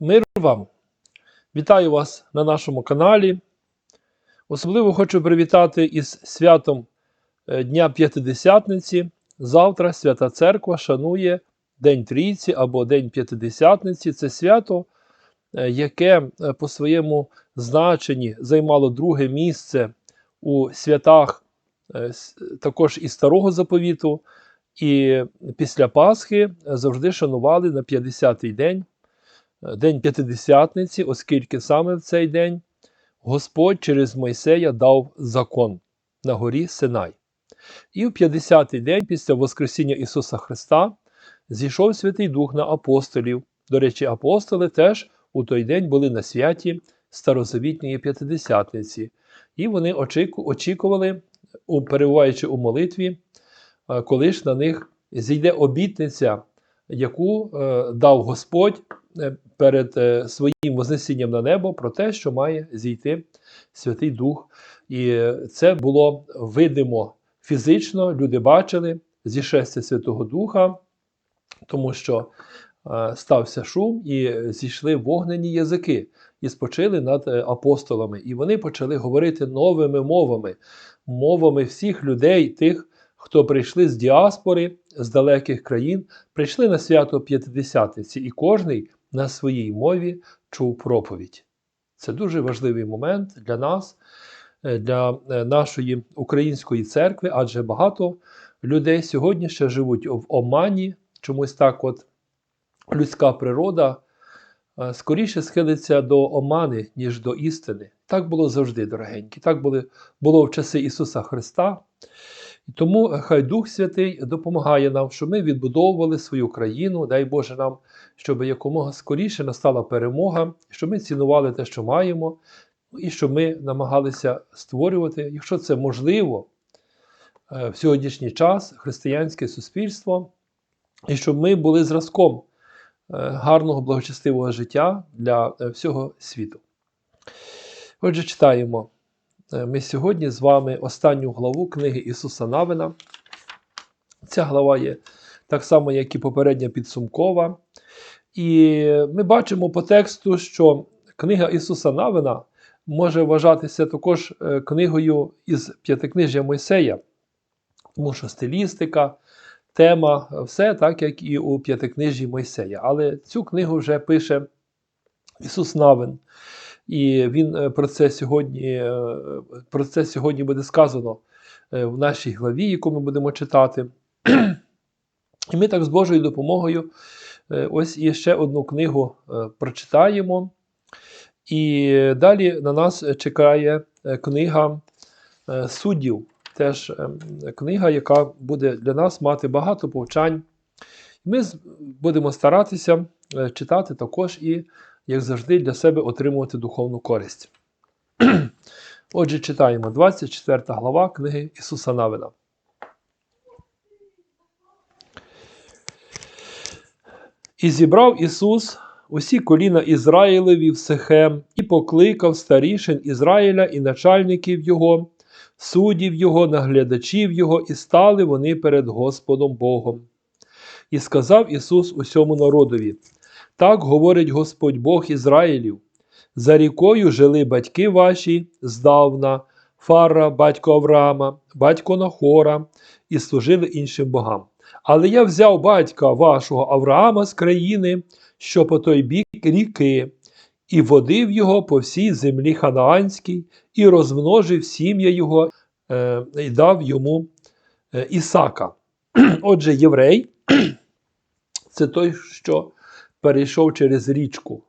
Мир вам! Вітаю вас на нашому каналі. Особливо хочу привітати із святом е, Дня П'ятидесятниці. Завтра Свята Церква шанує День Трійці або День П'ятидесятниці. Це свято, е, яке е, по своєму значенні займало друге місце у святах також і Старого Заповіту. І після Пасхи завжди шанували на 50-й день День П'ятидесятниці, оскільки саме в цей день Господь через Мойсея дав закон на горі Синай. І в 50-й день після Воскресіння Ісуса Христа зійшов Святий Дух на апостолів. До речі, апостоли теж у той день були на святі Старозавітньої П'ятидесятниці. І вони очікували, перебуваючи у молитві, е, коли ж на них зійде обітниця, яку е, дав Господь е, перед е, своїм вознесінням на небо про те, що має зійти Святий Дух. І е, це було видимо фізично, люди бачили зішестя Святого Духа, тому що е, стався шум, і зійшли вогнені язики, і спочили над е, апостолами. І вони почали говорити новими мовами, мовами всіх людей, тих, хто прийшли з діаспори, з далеких країн, прийшли на свято П'ятидесятниці, і кожний на своїй мові чув проповідь. Це дуже важливий момент для нас, е, для е, нашої української церкви, адже багато людей сьогодні ще живуть в омані, чомусь так от людська природа е, скоріше схилиться до омани, ніж до істини. Так було завжди, дорогенькі. Так були, було в часи Ісуса Христа. І тому е, хай Дух Святий допомагає нам, щоб ми відбудовували свою країну, дай Боже нам, щоб якомога скоріше настала перемога, щоб ми цінували те, що маємо, і щоб ми намагалися створювати, якщо це можливо, е, в сьогоднішній час християнське суспільство, і щоб ми були зразком е, гарного благочестивого життя для всього світу. Отже, читаємо. Е, Ми сьогодні з вами останню главу книги Ісуса Навина. Ця глава є так само, як і попередня підсумкова. І ми бачимо по тексту, що книга Ісуса Навина може вважатися також е, книгою із п'ятикнижжя Мойсея, тому що стилістика, тема, все так, як і у п'ятикнижжі Мойсея. Але цю книгу вже пише Ісус Навин. І він е, про це сьогодні, е, про це сьогодні буде сказано е, в нашій главі, яку ми будемо читати. І ми так з Божою допомогою ось і ще одну книгу прочитаємо. І далі на нас чекає книга суддів. Теж книга, яка буде для нас мати багато повчань. Ми будемо старатися читати також і, як завжди, для себе отримувати духовну користь. Отже, читаємо 24 глава книги Ісуса Навина. І зібрав Ісус усі коліна Ізраїлеві в Сихем, і покликав старішин Ізраїля і начальників його, суддів його, наглядачів його, і стали вони перед Господом Богом. І сказав Ісус усьому народові: Так говорить Господь Бог Ізраїлів. За рікою жили батьки ваші здавна, Фара, батько Авраама, батько Нахора, і служили іншим богам. Але я взяв батька вашого Авраама з країни, що по той бік ріки, і водив його по всій землі ханаанській, і розмножив сім'я його, е, і дав йому е, Ісака. Отже, єврей це той, що перейшов через річку.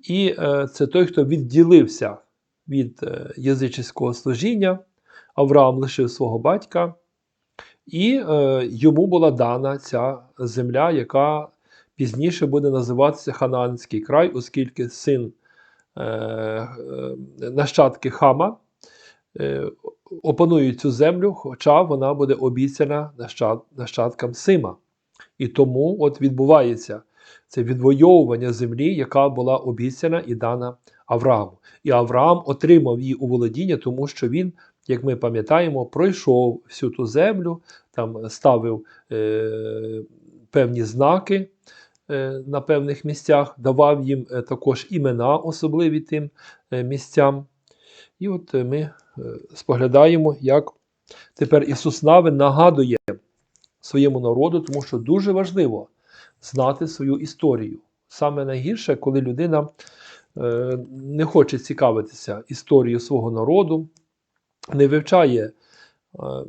І е, це той, хто відділився від е, язичського служіння. Авраам лишив свого батька, і е, йому була дана ця земля, яка пізніше буде називатися Ханаанський край, оскільки син нащадки Хама опанують цю землю, хоча вона буде обіцяна нащад, нащадкам Сима. І тому от відбувається це відвоювання землі, яка була обіцяна і дана Аврааму. І Авраам отримав її у володіння, тому що він, як ми пам'ятаємо, пройшов всю ту землю, там ставив е, певні знаки е, на певних місцях, давав їм е, також імена особливі тим е, місцям. І от ми споглядаємо, як тепер Ісус Навин нагадує своєму народу, тому що дуже важливо знати свою історію. Саме найгірше, коли людина е, не хоче цікавитися історією свого народу, не вивчає е,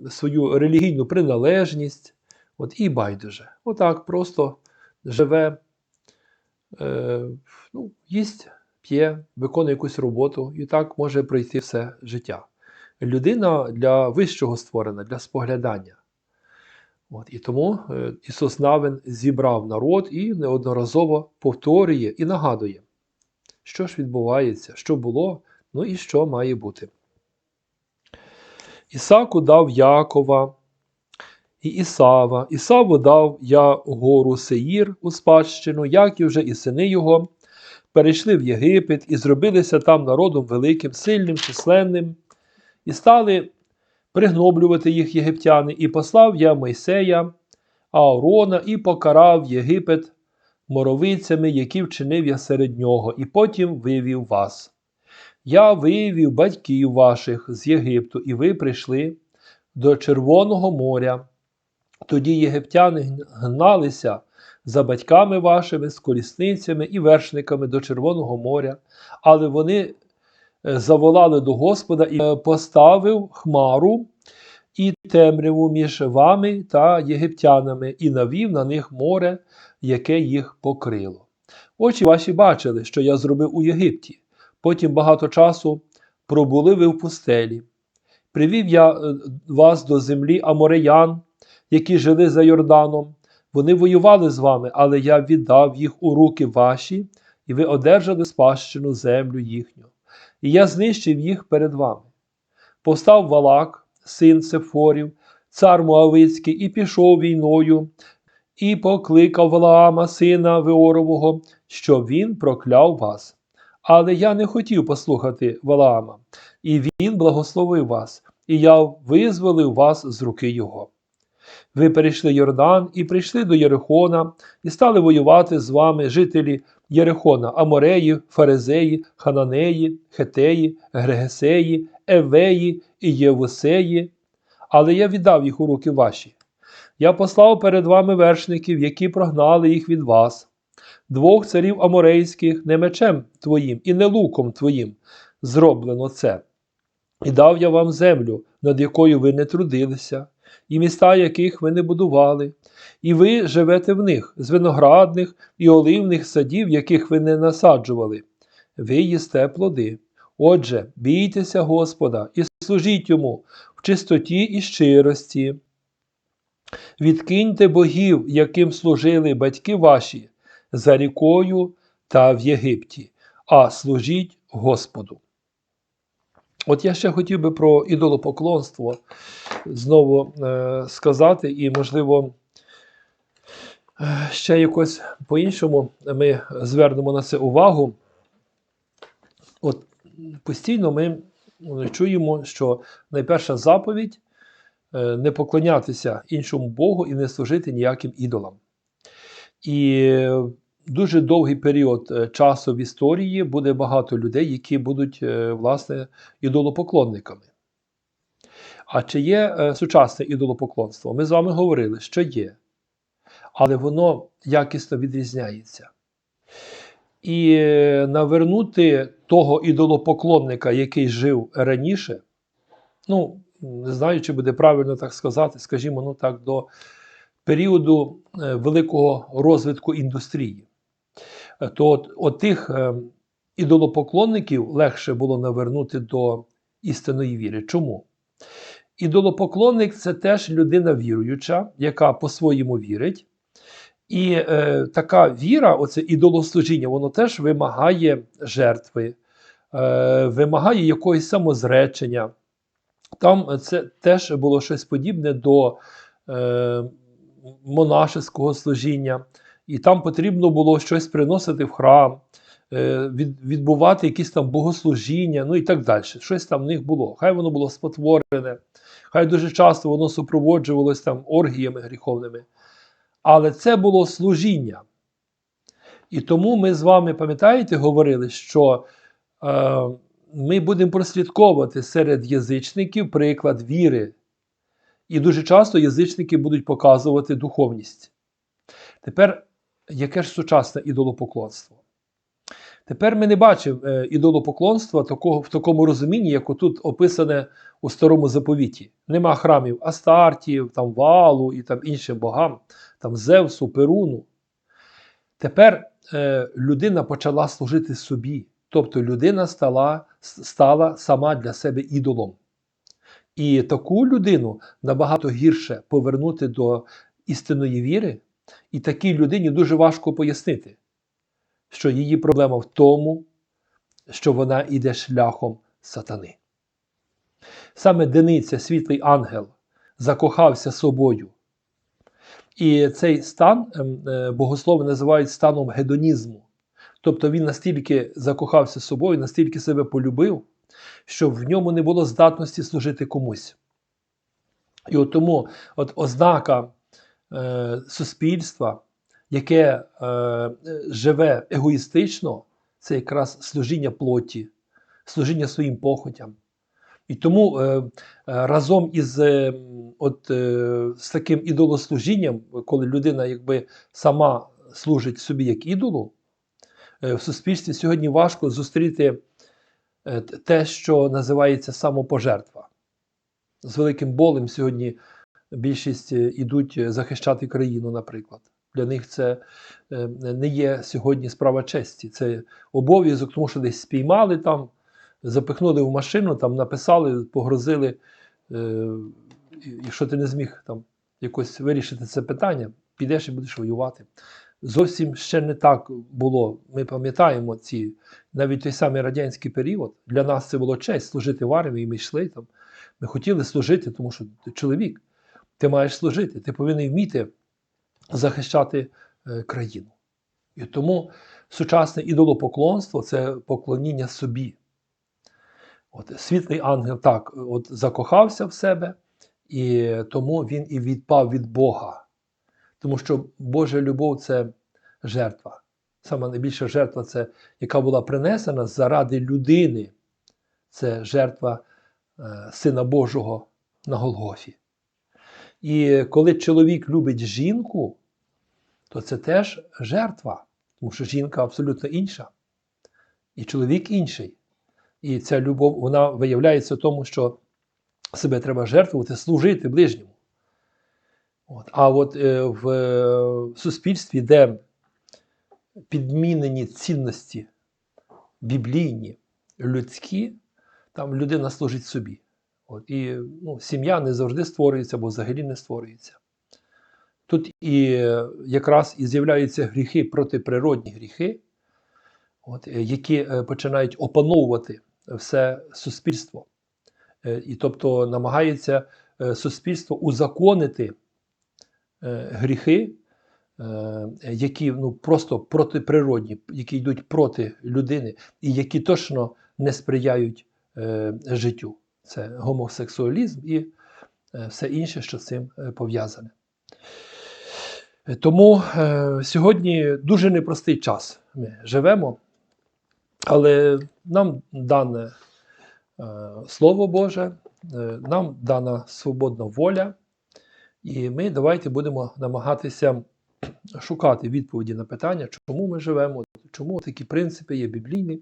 свою релігійну приналежність, от і байдуже. Отак просто живе, е, ну, їсть, п'є, виконує якусь роботу, і так може пройти все життя. Людина для вищого створена, для споглядання. От, і тому е, Ісус Навин зібрав народ і неодноразово повторює і нагадує, що ж відбувається, що було, ну і що має бути. Ісаку дав Якова і Ісава. Ісаву дав я гору Сеїр у спадщину, Яків же і сини його перейшли в Єгипет і зробилися там народом великим, сильним, численним, і стали пригноблювати їх єгиптяни, і послав я Мойсея, Аарона, і покарав Єгипет моровицями, які вчинив я серед нього, і потім вивів вас. Я вивів батьків ваших з Єгипту, і ви прийшли до Червоного моря. Тоді єгиптяни гналися за батьками вашими з колісницями і вершниками до Червоного моря, але вони заволали до Господа і е, поставив хмару і темряву між вами та єгиптянами, і навів на них море, яке їх покрило. Очі ваші бачили, що я зробив у Єгипті. Потім багато часу пробули ви в пустелі. Привів я е, вас до землі Амореян, які жили за Йорданом. Вони воювали з вами, але я віддав їх у руки ваші, і ви одержали спадщину землю їхню. І я знищив їх перед вами. Постав Валак, син Сефорів, цар Моавицький, і пішов війною, і покликав Валаама, сина Веорового, щоб він прокляв вас. Але я не хотів послухати Валаама, і він благословив вас, і я визволив вас з руки його. Ви перейшли Йордан і прийшли до Єрихона, і стали воювати з вами жителі Єрихона, Амореї, Фаризеї, Хананеї, Хетеї, Грегесеї, Евеї і Євусеї. Але я віддав їх у руки ваші. Я послав перед вами вершників, які прогнали їх від вас, двох царів аморейських, не мечем твоїм і не луком твоїм зроблено це. І дав я вам землю, над якою ви не трудилися, і міста, яких ви не будували, і ви живете в них, з виноградних і оливних садів, яких ви не насаджували. Ви їсте плоди. Отже, бійтеся Господа і служіть йому в чистоті і щирості. Відкиньте богів, яким служили батьки ваші, за рікою та в Єгипті, а служіть Господу. От я ще хотів би про ідолопоклонство знову е, сказати, і, можливо, е, ще якось по-іншому ми звернемо на це увагу. От постійно ми ну, чуємо, що найперша заповідь е, не поклонятися іншому Богу і не служити ніяким ідолам. І дуже довгий період е, часу в історії буде багато людей, які будуть, е, власне, ідолопоклонниками. А чи є е, сучасне ідолопоклонство? Ми з вами говорили, що є, але воно якісно відрізняється. І е, навернути того ідолопоклонника, який жив раніше, ну, не знаю, чи буде правильно так сказати, скажімо, ну так, до періоду е, великого розвитку індустрії, то от, от тих ідолопоклонників легше було навернути до істинної віри. Чому? Ідолопоклонник це теж людина віруюча, яка по-своєму вірить. І е, така віра, оце ідолослужіння, воно теж вимагає жертви, е, вимагає якогось самозречення. Там це теж було щось подібне до е, монашеського служіння, і там потрібно було щось приносити в храм, е, від, відбувати якісь там богослужіння, ну і так далі. Щось там в них було. Хай воно було спотворене, хай дуже часто воно супроводжувалось там оргіями гріховними. Але це було служіння. І тому ми з вами, пам'ятаєте, говорили, що е, ми будемо прослідковувати серед язичників приклад віри. І дуже часто язичники будуть показувати духовність. Тепер, яке ж сучасне ідолопоклонство? Тепер ми не бачимо е, ідолопоклонства такого, в такому розумінні, як отут описане у старому заповіті. Нема храмів Астартів, там Валу і там іншим богам, там Зевсу, Перуну. Тепер е, людина почала служити собі. Тобто людина стала, стала сама для себе ідолом. І таку людину набагато гірше повернути до істинної віри, і такій людині дуже важко пояснити, що її проблема в тому, що вона йде шляхом сатани. Саме Дениця, світлий ангел, закохався собою. І цей стан ем, е, богослови називають станом гедонізму. Тобто він настільки закохався собою, настільки себе полюбив, що в ньому не було здатності служити комусь. І от тому от ознака е, суспільства, яке е, живе егоїстично, це якраз служіння плоті, служіння своїм похотям. І тому е, е, разом із е, от, е, з таким ідолослужінням, коли людина якби сама служить собі як ідолу, е, в суспільстві сьогодні важко зустріти е, те, що називається самопожертва. З великим болем сьогодні більшість е, ідуть захищати країну, наприклад. Для них це е, не є сьогодні справа честі. Це обов'язок, тому що десь спіймали там, запихнули в машину, там написали, погрозили. Е, Якщо ти не зміг там якось вирішити це питання, підеш і будеш воювати. Зовсім ще не так було. Ми пам'ятаємо ці навіть той самий радянський період. Для нас це було честь служити в армії, ми йшли там. Ми хотіли служити, тому що ти чоловік, ти маєш служити, ти повинен вміти захищати е, країну. І тому сучасне ідолопоклонство це поклоніння собі. От, світлий ангел так от, закохався в себе, і тому він і відпав від Бога. Тому що Божа любов це жертва. Саме найбільша жертва, це, яка була принесена заради людини. Це жертва е, Сина Божого на Голгофі. І коли чоловік любить жінку, то це теж жертва, тому що жінка абсолютно інша, і чоловік інший. І ця любов вона виявляється в тому, що себе треба жертвувати, служити ближньому. От. А от е, в е, суспільстві, де підмінені цінності біблійні, людські, там людина служить собі. От. І ну, сім'я не завжди створюється, або взагалі не створюється. Тут і якраз і з'являються гріхи, протиприродні гріхи, от, е, які е, починають опановувати все суспільство. Е, І тобто намагається суспільство узаконити гріхи, які ну, просто протиприродні, які йдуть проти людини, і які точно не сприяють життю. Це гомосексуалізм і е, все інше, що з цим е, пов'язане. Тому е, сьогодні дуже непростий час ми живемо, але нам дане Слово Боже, нам дана свободна воля, і ми давайте будемо намагатися шукати відповіді на питання, чому ми живемо, чому такі принципи є біблійні.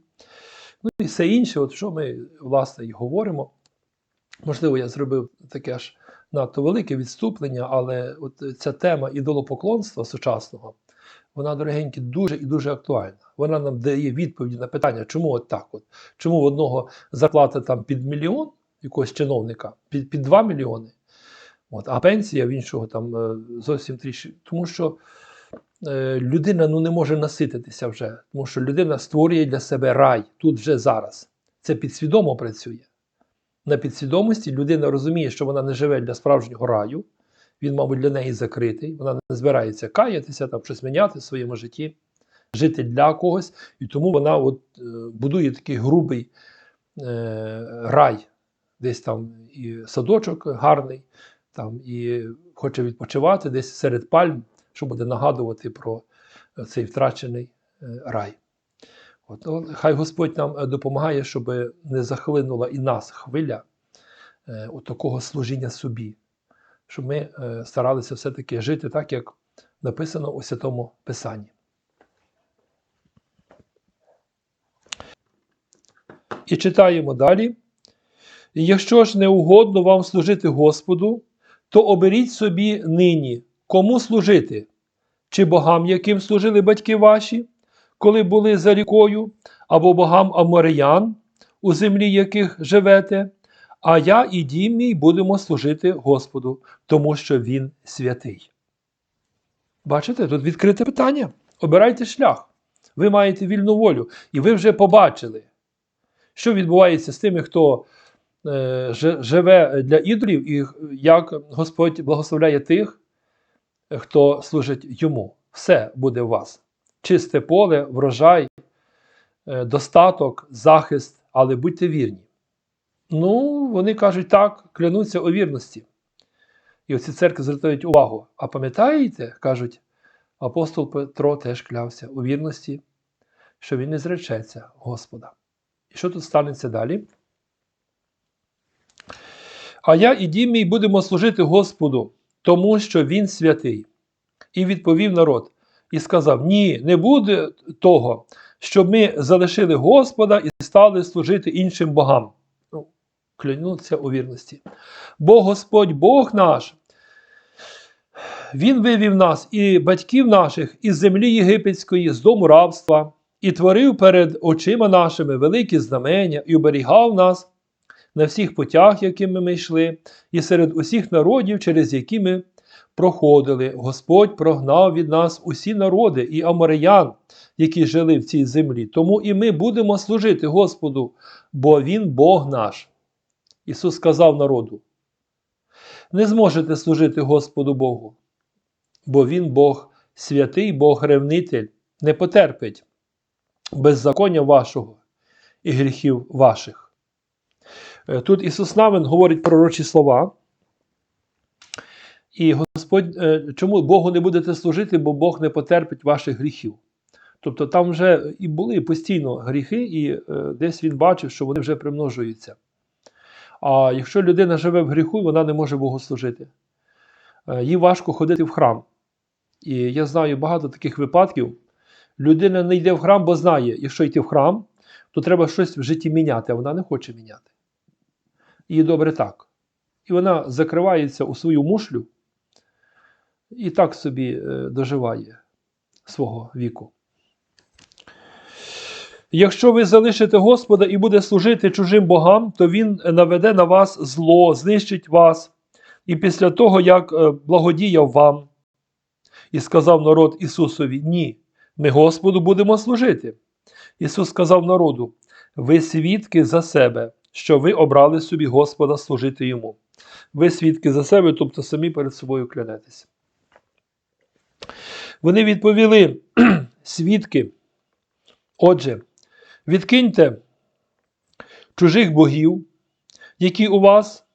Ну і все інше, от що ми власне і говоримо. Можливо, я зробив таке ж надто велике відступлення, але от ця тема ідолопоклонства сучасного, вона, дорогенькі, дуже і дуже актуальна. Вона нам дає відповіді на питання, чому от так от? Чому в одного зарплата там під мільйон якогось чиновника, під, під 2 мільйони, от, а пенсія в іншого там е, зовсім трішки. Тому що е, людина ну, не може насититися вже, тому що людина створює для себе рай тут вже зараз. Це підсвідомо працює. На підсвідомості людина розуміє, що вона не живе для справжнього раю, він, мабуть, для неї закритий, вона не збирається каятися, там щось міняти в своєму житті, жити для когось, і тому вона от, е, будує такий грубий е, рай, десь там і садочок гарний, там і хоче відпочивати десь серед пальм, що буде нагадувати про цей втрачений е, рай. От, ну, хай Господь нам е, допомагає, щоб не захлинула і нас хвиля е, от такого служіння собі, щоб ми е, старалися все-таки жити так, як написано у Святому Писанні. І читаємо далі. Якщо ж не угодно вам служити Господу, то оберіть собі нині, кому служити, чи богам, яким служили батьки ваші, коли були за рікою, або богам Амориян, у землі яких живете, а я і дім мій будемо служити Господу, тому що Він святий. Бачите, тут відкрите питання. Обирайте шлях. Ви маєте вільну волю, і ви вже побачили, що відбувається з тими, хто е, живе для ідолів, і як Господь благословляє тих, хто служить йому. Все буде у вас. Чисте поле, врожай, е, достаток, захист, але будьте вірні. Ну, вони кажуть так, клянуться у вірності. І оці церкви звертають увагу. А пам'ятаєте, кажуть, апостол Петро теж клявся у вірності, що він не зречеться Господа. І що тут станеться далі? А я і дім мій будемо служити Господу, тому що Він святий. І відповів народ і сказав: Ні, не буде того, щоб ми залишили Господа і стали служити іншим богам. Ну, клянуться у вірності. Бо Господь Бог наш, Він вивів нас і батьків наших із землі єгипетської, з дому рабства, і творив перед очима нашими великі знамення, і оберігав нас на всіх путях, якими ми йшли, і серед усіх народів, через які ми проходили. Господь прогнав від нас усі народи і амореян, які жили в цій землі. Тому і ми будемо служити Господу, бо Він Бог наш. Ісус сказав народу: не зможете служити Господу Богу, бо Він Бог святий, Бог ревнитель, не потерпить беззаконня вашого і гріхів ваших. Е, Тут Ісус Навин говорить пророчі слова. І Господь, е, чому Богу не будете служити, бо Бог не потерпить ваших гріхів. Тобто там вже і були постійно гріхи, і е, десь він бачив, що вони вже примножуються. А якщо людина живе в гріху, вона не може Богу служити. Е, Їй важко ходити в храм. І я знаю багато таких випадків. Людина не йде в храм, бо знає, якщо йти в храм, то треба щось в житті міняти, а вона не хоче міняти. І добре так. І вона закривається у свою мушлю і так собі е, доживає свого віку. Якщо ви залишите Господа і буде служити чужим богам, то Він наведе на вас зло, знищить вас. І після того, як е, благодіяв вам, і сказав народ Ісусові: Ні, ми Господу будемо служити. Ісус сказав народу: Ви свідки за себе, що ви обрали собі Господа служити йому. Ви свідки за себе, тобто самі перед собою клянетеся. Вони відповіли: свідки. Отже, відкиньте чужих богів, які у вас,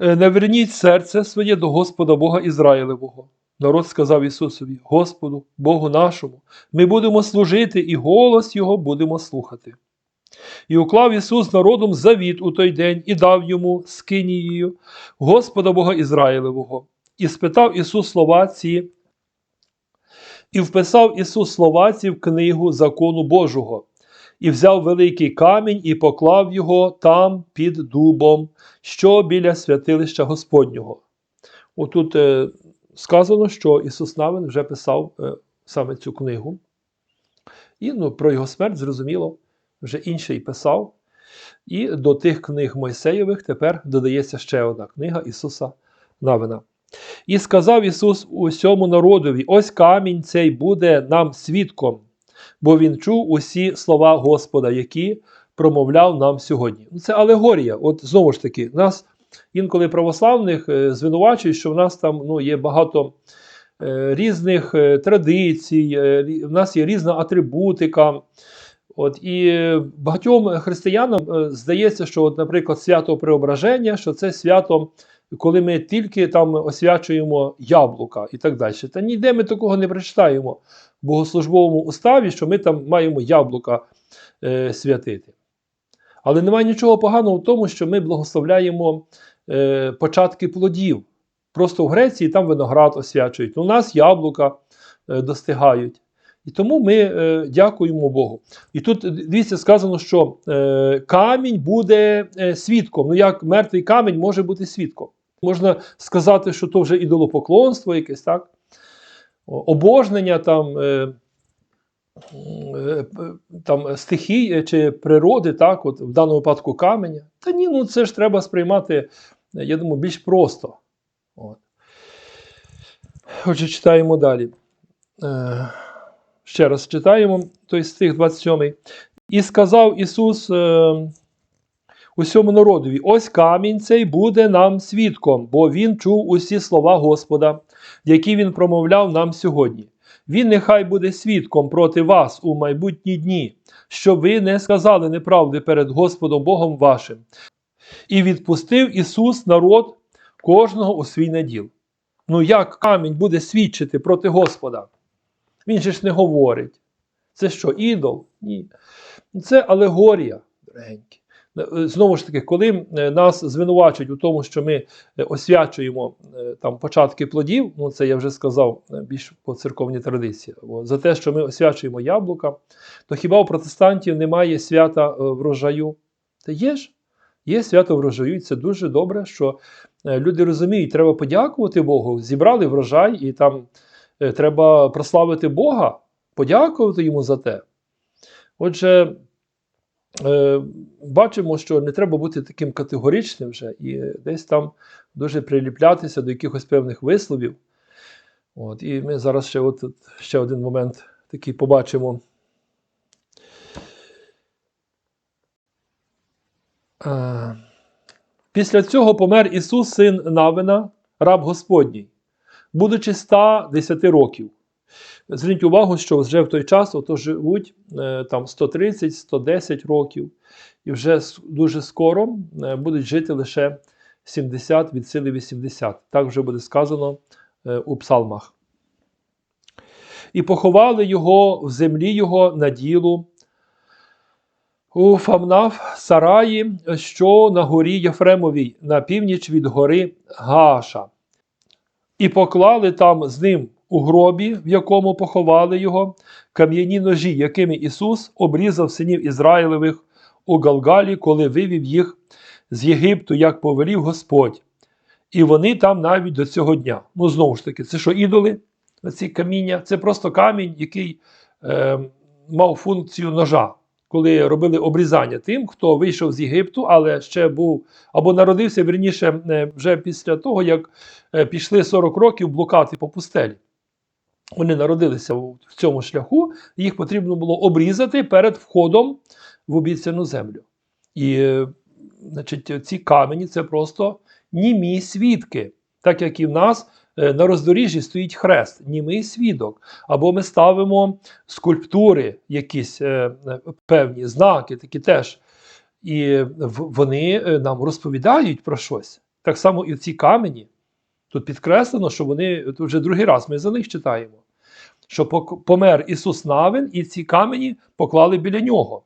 е, не верніть серце своє до Господа Бога Ізраїлевого. Народ сказав Ісусові: Господу, Богу нашому, ми будемо служити і голос Його будемо слухати. І уклав Ісус народом завіт у той день і дав йому скинією Господа Бога Ізраїлевого. І спитав Ісус слова ці, і вписав Ісус слова ці в книгу закону Божого, і взяв великий камінь і поклав його там під дубом, що біля святилища Господнього. Отут е, сказано, що Ісус Навин вже писав е, саме цю книгу. І ну, про його смерть, зрозуміло, вже інший писав. І до тих книг Мойсеєвих тепер додається ще одна книга Ісуса Навина. І сказав Ісус усьому народові: ось камінь цей буде нам свідком, бо Він чув усі слова Господа, які промовляв нам сьогодні. Ну, Це алегорія. От знову ж таки, нас інколи православних е, звинувачують, що в нас там ну, є багато е, різних е, традицій, в нас є різна атрибутика. От, і е, багатьом християнам е, здається, що, от, наприклад, свято Преображення, що це свято, коли ми тільки там освячуємо яблука і так далі. Та ніде ми такого не прочитаємо. в богослужбовому уставі, що ми там маємо яблука е, святити. Але немає нічого поганого в тому, що ми благословляємо е, початки плодів. Просто в Греції там виноград освячують. У нас яблука е, достигають. І тому ми е, дякуємо Богу. І тут е, дивіться, сказано, що е, камінь буде е, свідком. Ну як мертвий камінь може бути свідком? Можна сказати, що то вже ідолопоклонство якесь, так? Обожнення там, е, е, там стихій е, чи природи, так, от в даному випадку каменя. Та ні, ну це ж треба сприймати, я думаю, більш просто. От. Отже, читаємо далі. Ще раз читаємо той стих 27. І сказав Ісус е, усьому народові: ось камінь цей буде нам свідком, бо він чув усі слова Господа, які він промовляв нам сьогодні. Він нехай буде свідком проти вас у майбутні дні, щоб ви не сказали неправди перед Господом Богом вашим. І відпустив Ісус народ кожного у свій наділ. Ну як камінь буде свідчити проти Господа? Він же ж не говорить. Це що, ідол? Ні. Це алегорія, дорогенькі. Е, Знову ж таки, коли е, нас звинувачують у тому, що ми е, освячуємо там початки плодів, ну це я вже сказав більш по церковній традиції, бо за те, що ми освячуємо яблука, то хіба у протестантів немає свята врожаю? Та є ж, є свято врожаю, і це дуже добре, що люди розуміють, треба подякувати Богу, зібрали врожай, і там треба прославити Бога, подякувати йому за те. Отже, е, бачимо, що не треба бути таким категоричним вже і десь там дуже приліплятися до якихось певних висловів. От, і ми зараз ще, от ще один момент такий побачимо. Е, Після цього помер Ісус, син Навина, раб Господній, будучи 110 років. Зверніть увагу, що вже в той час ото живуть е, там 130-110 років, і вже дуже скоро е, будуть жити лише 70 від сили 80. Так вже буде сказано е, у псалмах. І поховали його в землі його на ділу у Фамнав Сараї, що на горі Єфремовій, на північ від гори Гаша. І поклали там з ним у гробі, в якому поховали його, кам'яні ножі, якими Ісус обрізав синів Ізраїлевих у Галгалі, коли вивів їх з Єгипту, як повелів Господь. І вони там навіть до цього дня. Ну, знову ж таки, це що ідоли, ці каміння? Це просто камінь, який е, мав функцію ножа, коли робили обрізання тим, хто вийшов з Єгипту, але ще був або народився верніше е, вже після того, як е, пішли 40 років блукати по пустелі. Вони народилися в цьому шляху, їх потрібно було обрізати перед входом в обіцяну землю. І е, значить, ці камені це просто німі свідки, так як і в нас на роздоріжжі стоїть хрест, німий свідок. Або ми ставимо скульптури, якісь е, е, певні знаки, такі теж. І вони е, нам розповідають про щось. Так само і ці камені. Тут підкреслено, що вони тут вже другий раз ми за них читаємо. Що помер Ісус Навин, і ці камені поклали біля нього.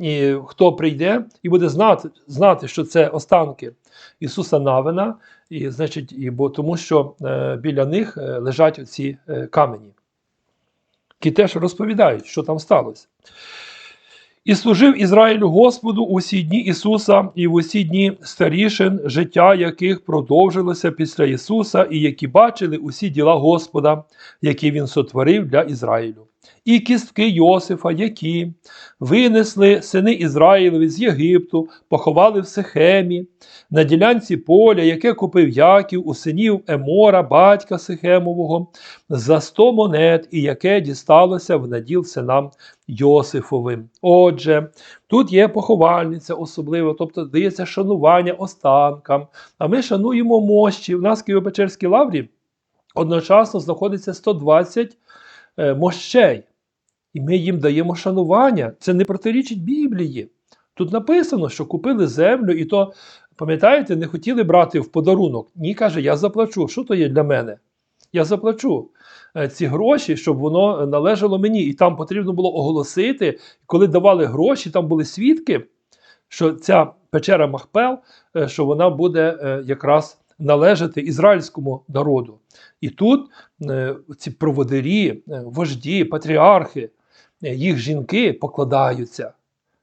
І хто прийде і буде знати, знати, що це останки Ісуса Навина, і, значить, і, бо, тому що е, біля них е, лежать ці е, камені, які теж розповідають, що там сталося. І служив Ізраїлю Господу усі дні Ісуса і в усі дні старішин, життя яких продовжилося після Ісуса, і які бачили усі діла Господа, які Він сотворив для Ізраїлю. І кістки Йосифа, які винесли сини Ізраїлеві з Єгипту, поховали в Сихемі, на ділянці поля, яке купив Яків у синів Емора, батька Сихемового, за сто монет, і яке дісталося в наділ синам Йосифовим. Отже, тут є поховальниця особливо, тобто дається шанування останкам. А ми шануємо мощі. У нас в Києво-Печерській лаврі одночасно знаходиться 120 е, мощей. І ми їм даємо шанування. Це не протирічить Біблії. Тут написано, що купили землю, і то, пам'ятаєте, не хотіли брати в подарунок. Ні, каже, я заплачу. Що то є для мене? Я заплачу. е, ці гроші, щоб воно належало мені. І там потрібно було оголосити, коли давали гроші, там були свідки, що ця печера Махпел, е, що вона буде е, якраз належати ізраїльському народу. І тут е, ці проводирі, е, вожді, патріархи, е, їх жінки покладаються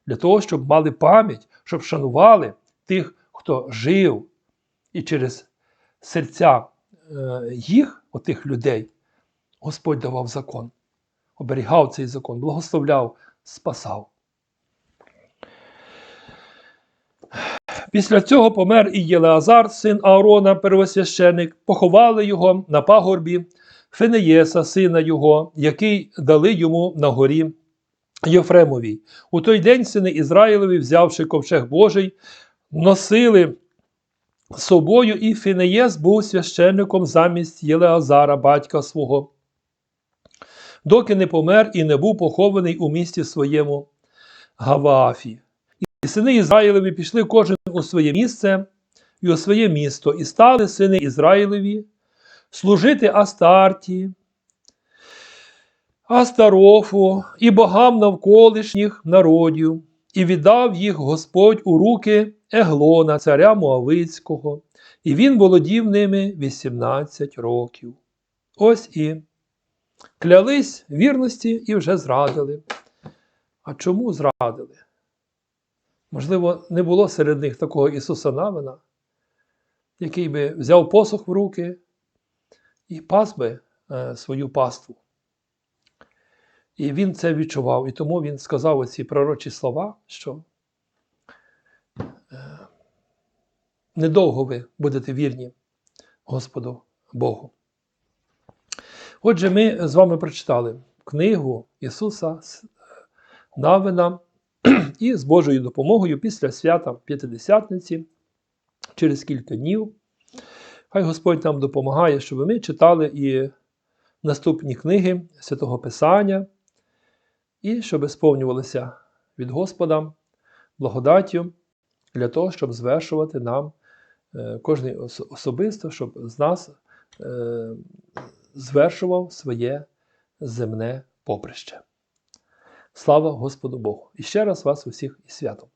для того, щоб мали пам'ять, щоб шанували тих, хто жив, і через серця їх, отих людей, Господь давав закон, оберігав цей закон, благословляв, спасав. Після цього помер і Єлеазар, син Аарона, первосвященик, поховали його на пагорбі Фенеєса, сина його, який дали йому на горі Єфремовій. У той день сини Ізраїлеві, взявши ковчег Божий, носили собою, і Фінеєс був священником замість Єлеазара, батька свого, доки не помер і не був похований у місті своєму Гаваафі. І сини Ізраїлеві пішли кожен у своє місце і у своє місто, і стали сини Ізраїлеві служити Астарті, Астарофу і богам навколишніх народів, і віддав їх Господь у руки Еглона, царя Моавицького, і він володів ними 18 років. Ось і клялись вірності і вже зрадили. А чому зрадили? Можливо, не було серед них такого Ісуса Навина, який би взяв посох в руки і пас би е, свою паству. І він це відчував, і тому він сказав оці пророчі слова, що е, недовго ви будете вірні Господу Богу. Отже, ми з вами прочитали книгу Ісуса Навина, і з Божою допомогою після свята П'ятидесятниці, через кілька днів, хай Господь нам допомагає, щоб ми читали і наступні книги Святого Писання, і щоб сповнювалися від Господа благодаттю для того, щоб звершувати нам е, кожен особисто, щоб з нас е, звершував своє земне поприще. Слава Господу Богу! І ще раз вас усіх із святом!